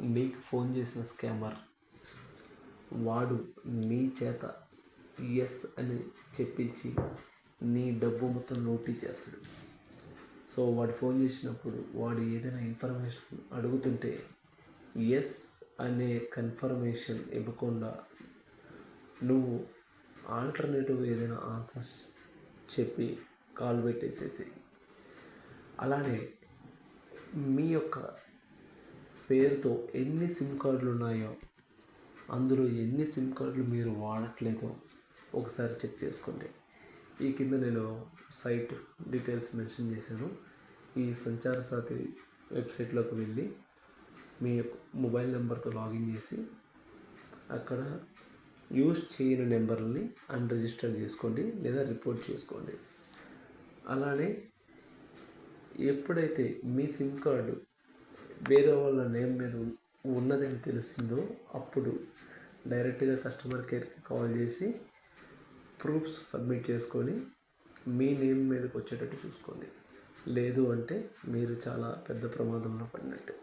నీకు ఫోన్ చేసిన స్కామర్ వాడు నీ చేత ఎస్ అని చెప్పించి నీ డబ్బు మొత్తం నోటీ చేస్తాడు. సో వాడు ఫోన్ చేసినప్పుడు వాడు ఏదైనా ఇన్ఫర్మేషన్ అడుగుతుంటే ఎస్ అనే కన్ఫర్మేషన్ ఇవ్వకుండా నువ్వు ఆల్టర్నేటివ్ ఏదైనా ఆన్సర్స్ చెప్పి కాల్ పెట్టేసేసి అలానే మీ యొక్క పేరుతో ఎన్ని సిమ్ కార్డులు ఉన్నాయో అందులో ఎన్ని సిమ్ కార్డులు మీరు వాడట్లేదో ఒకసారి చెక్ చేసుకోండి. ఈ కింద నేను సైట్ డీటెయిల్స్ మెన్షన్ చేశాను. ఈ సంచార సాతి వెబ్సైట్లోకి వెళ్ళి మీ మొబైల్ నెంబర్తో లాగిన్ చేసి అక్కడ యూజ్ చేయని నెంబర్ని అన్రిజిస్టర్ చేసుకోండి లేదా రిపోర్ట్ చేసుకోండి. అలానే ఎప్పుడైతే మీ సిమ్ కార్డు వేరే వాళ్ళ నేమ్ మీద ఉన్నదని తెలిసిందో అప్పుడు డైరెక్ట్గా కస్టమర్ కేర్కి కాల్ చేసి ప్రూఫ్స్ సబ్మిట్ చేసుకొని మీ నేమ్ మీదకి వచ్చేటట్టు చూసుకోండి. లేదు అంటే మీరు చాలా పెద్ద ప్రమాదంలో పడినట్టు.